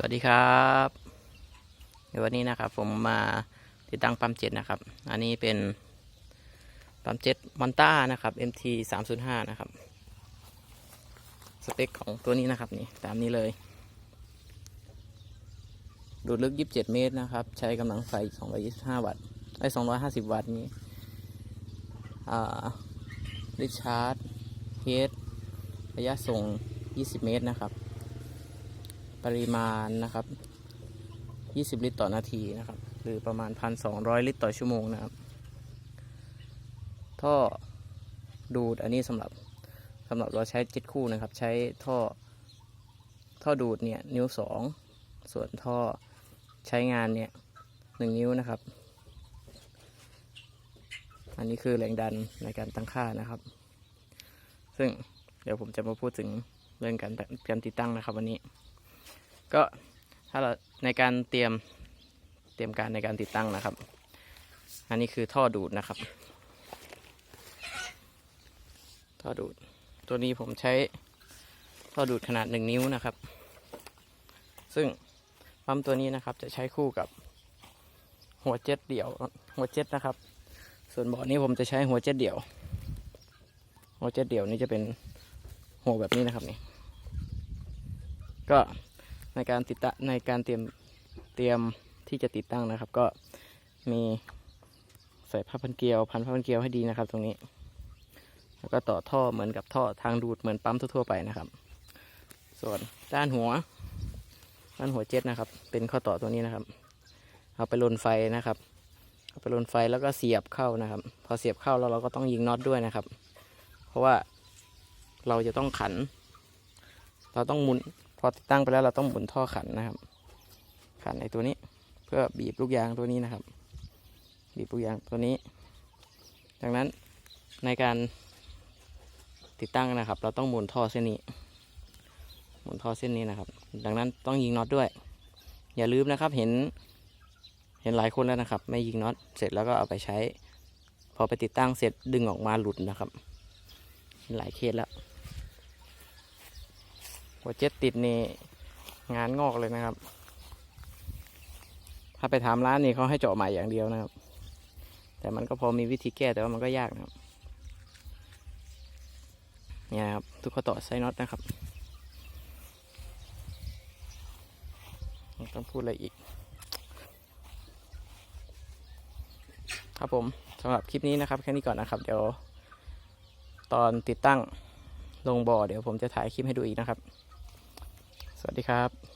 สวัสดีครับเดี๋ยววันนี้นะครับ ผมมาติดตั้งปั๊มเจ็ดนะครับ อันนี้เป็นปั๊มเจ็ดมอนต้านะครับ MT 3 0 5นะครับ สเปคของตัวนี้นะครับนี่ตามนี้เลย ดูดลึก 27 เมตรนะครับ ใช้กำลังไฟ 225 วัตต์ไอ้250 วัตต์นี้อ่าริชาร์ดเฮดระยะส่ง 20 เมตรนะครับ ปริมาณนะครับ 20 ลิตรต่อนาทีนะครับ หรือประมาณ 1,200 ลิตรต่อชั่วโมงนะครับ ท่อดูดอันนี้สำหรับสำหรับเราใช้เจ็ดคู่นะครับ ใช้ท่อท่อดูดเนี่ยนิ้วสองส่วนท่อใช้งานเนี่ยหนึ่งนิ้วนะครับ อันนี้คือแรงดันในการตั้งค่านะครับ ซึ่งเดี๋ยวผมจะมาพูดถึงเรื่องการการติดตั้งนะครับวันนี้ ก็ถ้าเราในการเตรียมเตรียมการในการติดตั้งนะครับ อันนี้คือท่อดูดนะครับ ท่อดูด ตัวนี้ผมใช้ท่อดูดขนาดหนึ่งนิ้วนะครับ ซึ่งปั๊มตัวนี้นะครับจะใช้คู่กับหัวเจ็ตเดี่ยวหัวเจ็ตนะครับ ส่วนบ่อนี้ผมจะใช้หัวเจ็ตเดี่ยว หัวเจ็ตเดี่ยวนี่จะเป็นหัวแบบนี้นะครับนี่ก็ ในการติดตั้งในการเตรียมเตรียมที่จะติดตั้งนะครับ ก็มีใส่ผ้าพันเกลียวพันผ้าพันเกลียวให้ดีนะครับ ตรงนี้ แล้วก็ต่อท่อเหมือนกับท่อทางดูดเหมือนปั๊มทั่วๆไปนะครับ ส่วนด้านหัว ด้านหัวเจ็ตนะครับ เป็นข้อต่อตัวนี้นะครับ เอาไปลนไฟนะครับเอาไปลนไฟแล้วก็เสียบเข้านะครับ พอเสียบเข้าแล้วเราก็ต้องยิงน็อตด้วยนะครับ เพราะว่าเราจะต้องขัน เราต้องหมุน พอติดตั้งไปแล้วเราต้องหมุนท่อขันนะครับ ขันในตัวนี้ เพื่อบีบลูกยางตัวนี้นะครับ บีบลูกยางตัวนี้ดังนั้นในการติดตั้งนะครับ เราต้องหมุนท่อเส้นนี้ หมุนท่อเส้นนี้นะครับ ดังนั้นต้องยิงน็อตด้วย อย่าลืมนะครับเห็น เห็นหลายคนแล้วนะครับ ไม่ยิงน็อตเสร็จแล้วก็เอาไปใช้ พอไปติดตั้งเสร็จดึงออกมาหลุดนะครับ หลายเคสแล้ว หัวเจ็ตติดนี่งานงอกเลยนะครับ ถ้าไปถามร้านนี่เขาให้เจาะใหม่อย่างเดียวนะครับ แต่มันก็พอมีวิธีแก้แต่ว่ามันก็ยากนะครับ เนี่ยครับ ทุกข้อต่อไซน็อตนะครับต้องพูดอะไรอีก ครับผมสำหรับคลิปนี้นะครับ แค่นี้ก่อนนะครับ เดี๋ยว ตอนติดตั้งลงบ่อเดี๋ยวผมจะถ่ายคลิปให้ดูอีกนะครับ สวัสดีครับ